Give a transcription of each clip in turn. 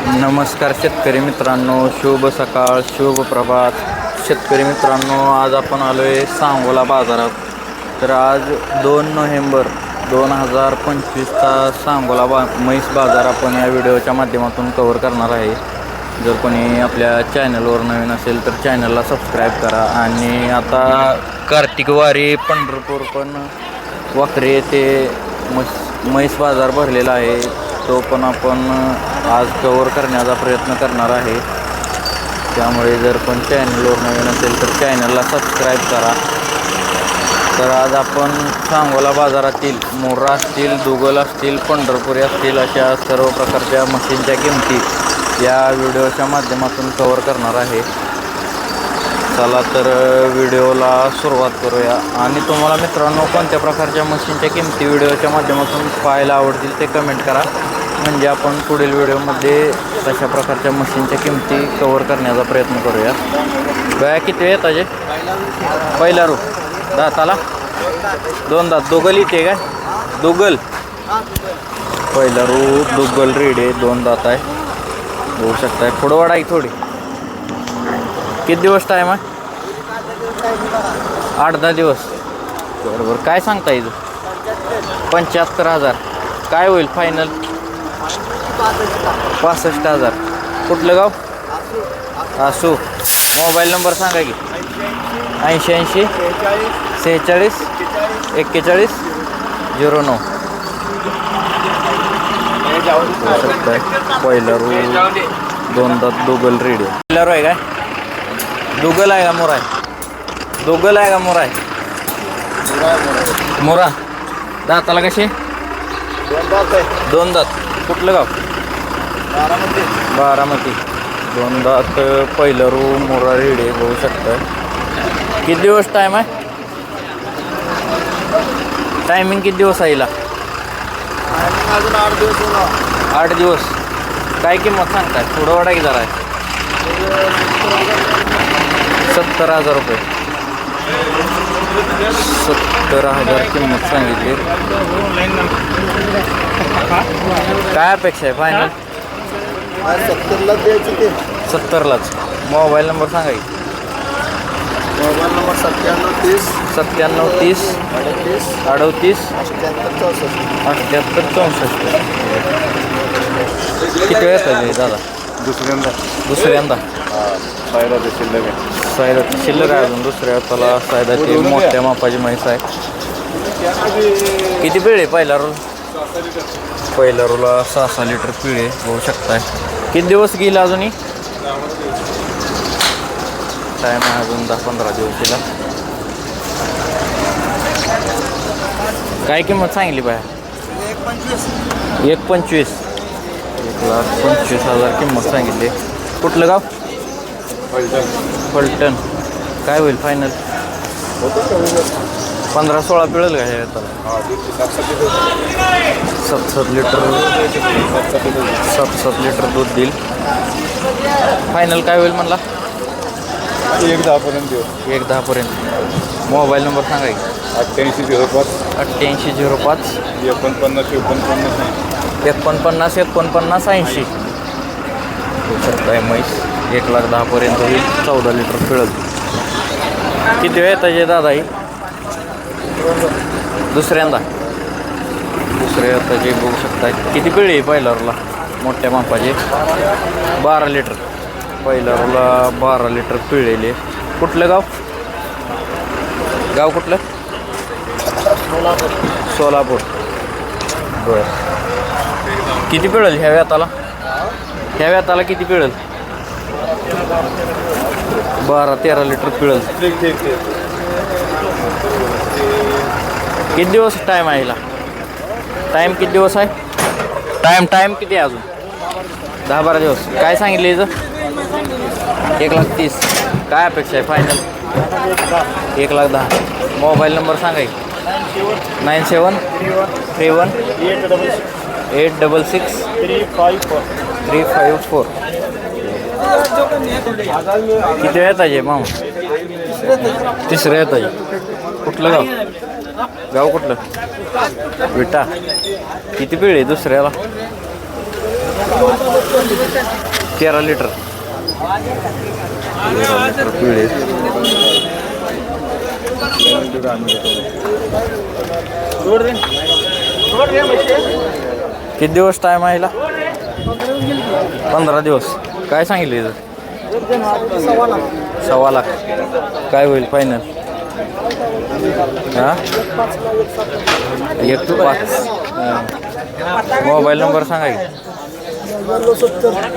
नमस्कार शेतकरी मित्रांनो शुभ सकाळ शुभ प्रभात. शेतकरी मित्रांनो आज आपण आलो आहे सांगोला बाजारात. तर आज दोन नोव्हेंबर दोन हजार पंचवीसचा सांगोला बा म्हैस बाजार आपण या व्हिडिओच्या माध्यमातून कवर करणार आहे. जर कोणी आपल्या चॅनलवर नवीन असेल तर चॅनलला सबस्क्राईब करा. आणि आता कार्तिक वारी पंढरपूर पण वक्रे ते म्हैस म्हैस बाजार भरलेला आहे. तो पण आपण आज कवर करण्याचा प्रयत्न करणार आहे. त्यामुळे जर पण चॅनलवर नवीन असेल तर चॅनलला सबस्क्राईब करा. तर आज आपण सांगोला बाजारातील मोर्रा असतील दुगल असतील पंढरपुरी असतील अशा सर्व प्रकारच्या मशीनच्या किमती या व्हिडिओच्या माध्यमातून कवर करणार आहे. चला तर व्हिडिओला सुरुवात करूया. आणि तुम्हाला मित्रांनो कोणत्या प्रकारच्या मशीनच्या किमती व्हिडिओच्या माध्यमातून पाहायला आवडतील ते कमेंट करा. म्हणजे आपण पुढील व्हिडिओमध्ये तशा प्रकारच्या मशीनच्या किमती कवर करण्याचा प्रयत्न करूया गया किती आहेत ताजे पहिला रू दाताला? दोन दात. दोगल इथे काय? दोगल. पहिला रू दुगल रेडी आहे दोन दात आहे. होऊ शकताय. पुढं वाढा आहे थोडी. किती दिवस टाईम आहे? आठ दहा दिवस. बरोबर. काय सांगता येईल पंच्याहत्तर हजार. काय होईल फायनल पासष्ट हजार. कुठलं गाव? असू मोबाईल नंबर सांगा की. ऐंशी ऐंशी. सेहेचाळीस. एक्केचाळीस. झिरो नऊ. होऊ शकताय पहिला रू दोन दात दुगल रेडी. पहिला रू आहे काय? दुगल आहे का मोरा आहे दुगल आहे का मोरा आहे मोरा. दाताला कसे दोन दात कुठलं गाव? बारामती. दोन दात पहिलं रू मोरा रेडी बघू शकताय. किती दिवस टाईम आहे? टायमिंग किती दिवस आहे हिला? अजून आठ दिवस आठ दिवस. काय किंमत सांगताय? थोडं वाडा की जरा. आहे सत्तर हजार रुपये. सत्तर हजार किंमत सांगितली. काय अपेक्षा आहे? फायनल सत्तरला द्यायची ते. सत्तरलाच. मोबाईल नंबर सांगा की. मोबाईल नंबर सत्त्याण्णव तीस. सत्त्याण्णव तीस. अडतीस. अडतीस. अठ्ठ्याहत्तर चौसष्ट. अठ्ठ्याहत्तर चौसष्ट. किती वेळ आहे दादा? दुसऱ्यांदा. दुसऱ्यांदा. ते शिल्लक आहे. सायदा शिल्लक आहे अजून दुसऱ्या. त्याला सायदाची मोठ्या मापाची म्हैस आहे. किती पिळे पहिला रोल? पहिल्या रोला सहा सहा लिटर पिळे होऊ शकताय. किती दिवस गेला अजूनही? टाईम आहे अजून दहा पंधरा दिवशीला काय किंमत सांगली बाया एक पंचवीस. एक लाख पंचवीस हजार किंमत सांगितली. कुठलं गाव? फलटण. काय होईल फायनल पंधरा सोळा पिळेल का हे त्याला सात सात लिटर सात सात लिटर दूध देईल. फायनल काय होईल म्हणला? एक दहापर्यंत देऊ. एक दहापर्यंत. मोबाईल नंबर सांगा की. अठ्ठ्याऐंशी झिरो पाच. अठ्ठ्याऐंशी झिरो पाच. एकोणपन्नास एकोणपन्नास आहे. एकोणपन्नास एकोणपन्नास ऐंशी. शकताय म्हैस एक लाख दहापर्यंत होईल. चौदा लिटर पिळल. किती वेळ त्याचे दादा ही? दुसऱ्यांदा. दुसऱ्या जे बघू शकता किती पिळी आहे पहिल्या मोठ्या मापाचे. बारा लिटर. पायलरला बारा लिटर पिळलेले कुठलं गाव? गाव कुठलं? सोलापूर. बरं. किती पिळेल ह्या व्याताला? ह्या व्याताला किती पिळेल? बारा तेरा लिटर पिळेल. किती दिवस टाईम आहे हिला? टाईम किती दिवस आहे? टाईम टाईम किती आहे अजून? दहा बारा दिवस. काय सांगितले हिचं? एक लाख तीस. काय अपेक्षा आहे फायनल एक लाख दहा. मोबाईल नंबर सांगा की nine seven three one eight double eight double six three five four three five four किती वेळ आहे मामा? तिसरं येत आहे. कुठलं गाव? गाव कुठलं? विटा. किती पिढी दुसऱ्याला? तेरा लिटर. तेरा लिटर पिळे किती दिवस टाईम आहे पंधरा दिवस. काय सांगितलं इथं? सव्वा लाख. काय होईल फायनल हा? एक पाच. मोबाईल नंबर सांगा की.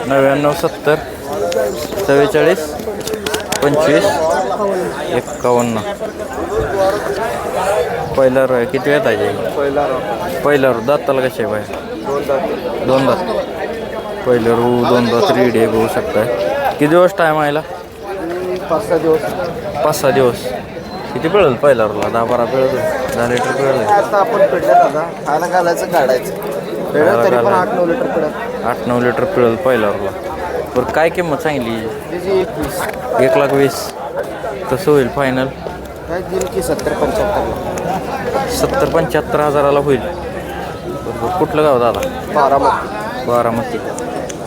नव्याण्णव सत्तर चव्वेचाळीस पंचवीस एक्कावन्न. पहिला रो किती वेळ आहे? पहिला पहिला रो दाताला कसे आहे बाहेर? दोन दात. पहिलं रू दोन दात रेडी बघू शकताय. किती दिवस टाईम आहे? पाच सहा दिवस. पाच सहा दिवस. किती पिळल पहिला रोला दहा बारा पिळल दहा लिटर पिळल आता आपण पेटल्यात आता खायला घालायचं काढायचं. तरी पण. आठ नऊ लिटर पेढ्यात आठ नऊ लिटर पिळल पहिला रोला बरं काय किंमत सांगली एक लाख वीस. कसं होईल फायनल काय की सत्तर पंच्याहत्तर सत्तर पंच्याहत्तर हजाराला होईल. बरोबर कुठलं गाव दादा? बारामती. बारामती.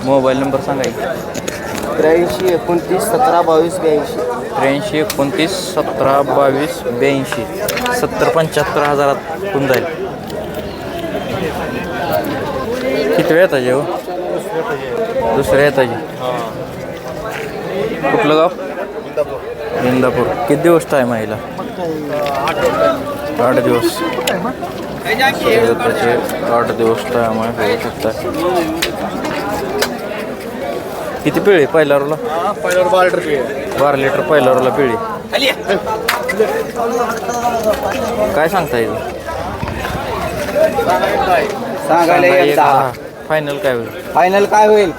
मोबाईल नंबर सांगा की. त्र्याऐंशी एकोणतीस सतरा बावीस ब्याऐंशी. त्र्याऐंशी एकोणतीस सतरा बावीस ब्याऐंशी. सत्तर पंच्याहत्तर हजारात होऊन जाईल. किती वेळ येताचे हो दुसऱ्या येताचे कुठलं गाव? इंदापूर. किती दिवस टाईम आहे आठ दिवस. त्याचे आठ दिवस टाईम आहे बघू शकता. किती पिळे पहिल्या रोला पहिल्यावर बारा लिटर बारा लिटर पहिल्या रोला पिळी काय सांगता येईल सांगायला एक दहा फायनल काय होईल? फायनल काय होईल?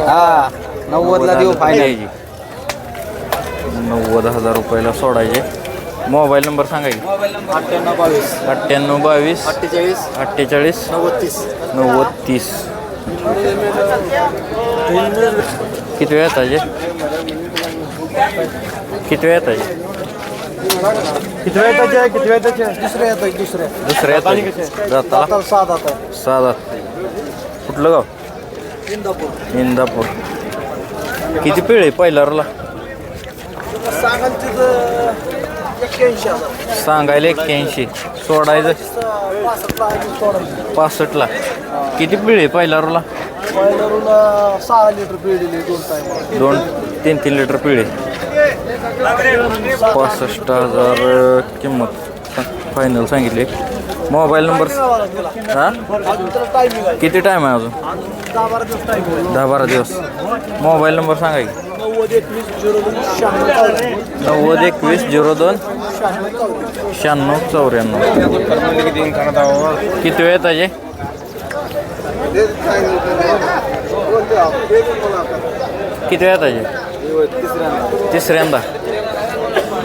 हा नव्वदला देऊ फायनल द्यायची. नव्वद हजार रुपयाला सोडायचे. मोबाईल नंबर सांगा की. अठ्ठ्याण्णव बावीस. अठ्ठ्याण्णव बावीस. अठ्ठेचाळीस. अठ्ठेचाळीस. नव्वद तीस. नव्वद तीस. किती वेळ येताचे किती वेळ येताचे किती वेळ त्याचे आहे? किती वेळ त्याचे दुसरे येत दुसरे. दुसऱ्या जाता? आता सहा दात आहे साधा कुठलं गाव? इंदापूर. इंदापूर. किती पिळे पहिला रोला सांगाल तिथं एक्क्याऐंशी हजार. सांगायला एक्क्याऐंशी. आहे सोडायची पासष्टला. किती पिळे पहिला रोला सहा लिटर दोन दोन तीन तीन लिटर पिळे. पासष्ट हजार किंमत फायनल सांगितली. मोबाईल नंबर हां? टायमिंग आहे किती टाईम आहे अजून? दहा बारा दिवस. टाइम दहा बारा दिवस मोबाईल नंबर सांगा की. नव्वद एकवीस झिरो दोन शहाण्णव चौऱ्याण्णव. नव्वद एकवीस झिरो दोन शहाण्णव चौऱ्याण्णव. शहाण्णव चौऱ्याण्णव. किती वेळ येताचे किती वेळ येताचे तिसऱ्यांदा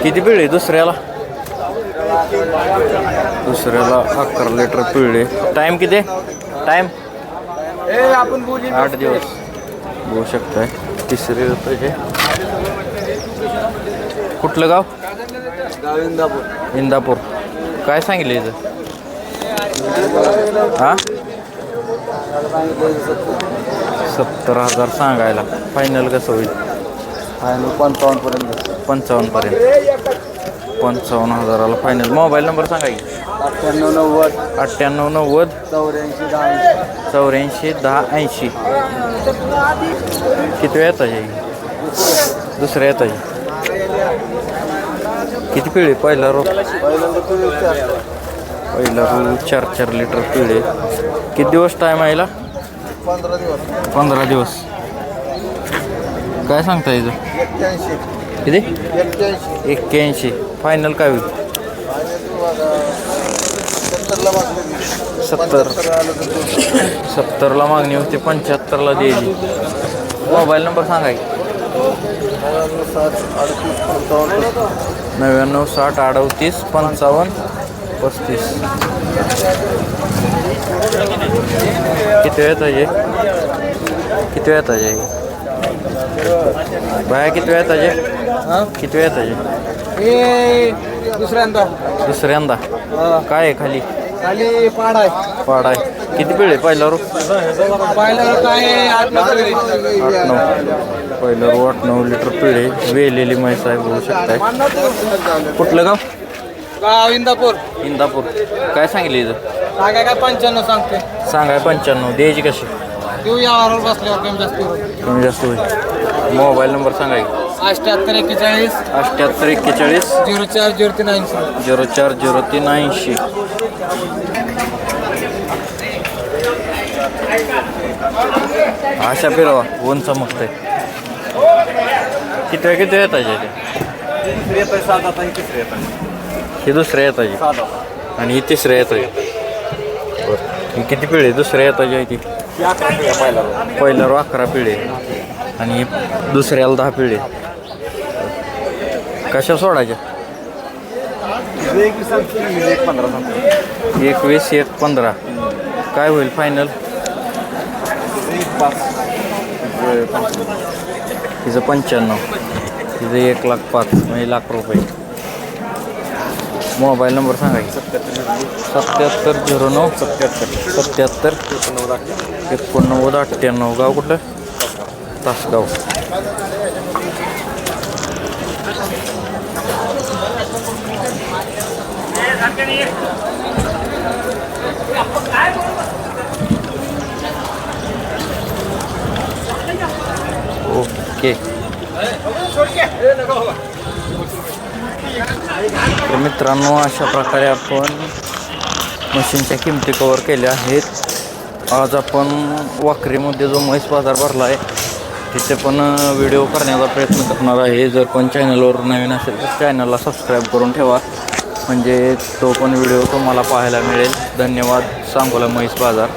किती पिळे दुसऱ्याला दुसऱ्याला अकरा लिटर पिळे टाईम किती टाईम बोली आठ दिवस बघू शकताय तिसरे त्याचे कुठलं गाव इंदापूर इंदापूर काय सांगितलं इथं हा सत्तर हजार सांगायला. फायनल कसं होईल? फायनल पंचावन्न पर्यंत पंचावन्नपर्यंत. पंचावन्न हजाराला फायनल मोबाईल नंबर सांगा की. अठ्ठ्याण्णव नव्वद. अठ्ठ्याण्णव नव्वद. चौऱ्याऐंशी दहा चौऱ्याऐंशी दहा ऐंशी. किती वेळ येतं हे? दुसऱ्या येतं हे? किती पिळे पहिला रो पहिल्यांदा तुम्ही विचार. पहिला रो चार चार लिटर पिळे. किती दिवस टाईम आहे? पंधरा दिवस. पंधरा दिवस. काय सांगता येतं एक्क्याऐंशी. किती? एक्क्याऐंशी. एक्क्याऐंशी. फायनल काय होईल? सत्तरला सत्तर. आलं तर दोन. सत्तरला मागणी होती पंच्याहत्तरला द्यायची मोबाईल नंबर सांगा की सात अडतीस पंचावन्न. नव्याण्णव साठ अडतीस पंचावन्न. पस्तीस. किती वेळ आहे किती वेळ आहे बाया किती वेळ आहे किती वेळ आहे हे दुसऱ्यांदा. दुसऱ्यांदा. काय आहे खाली? खाली पाड आहे. पाड आहे. किती पिळे पहिल्यावर? पाहिलं काय आठ नऊ. पहिल्यावर आठ नऊ लिटर पिळे वेलेली म्हैस आहे बघू शकताय. कुठलं गाव? गाव इंदापूर. इंदापूर. काय सांगितलं इथं? काय काय पंच्याण्णव सांगते सांगाय पंच्याण्णव. द्यायची कशी? देऊ यावर बसल्यावर कमी जास्त करून. कमी जास्त होईल. मोबाईल नंबर सांगा की. अठ्याहत्तर एक्केचाळीस. अठ्ठ्याहत्तर एक्केचाळीस. झिरो चार झिरो तीन ऐंशी. झिरो चार झिरो तीन ऐंशी. आशा फिरवा. ऊन चमकते किती वेळ किती येताचे हे दुसऱ्या येताची. आणि ही तिसऱ्या येताचे. ही किती पिढी दुसऱ्या येताची आहे ती. पहिल्यावर अकरा पिढी आणि दुसऱ्याला दहा पिढी कशा सोडायच्या? एकवीस एक पंधरा. काय होईल फायनल तिचं पंच्याण्णव. तिचं एक लाख पाच म्हणजे लाख रुपये. मोबाईल नंबर सांगा की. सत्याहत्तर झिरो नऊ. सत्याहत्तर. सत्याहत्तर एकोणनव्वद अठ्ठ्याण्णव. गाव कुठलं? तासगाव. ओके. तर मित्रांनो अशा प्रकारे आपण मशीनच्या किमती कवर केल्या आहेत. आज आपण वाकरीमध्ये जो म्हैस बाजार भरला आहे तिथे पण व्हिडिओ करण्याचा प्रयत्न करणार आहे. जर पण चॅनलवर नवीन असेल तर चॅनलला सबस्क्राईब करून ठेवा. म्हणजे तो पण व्हिडिओ तुम्हाला पाहायला मिळेल. धन्यवाद. सांगोला म्हैस बाजार.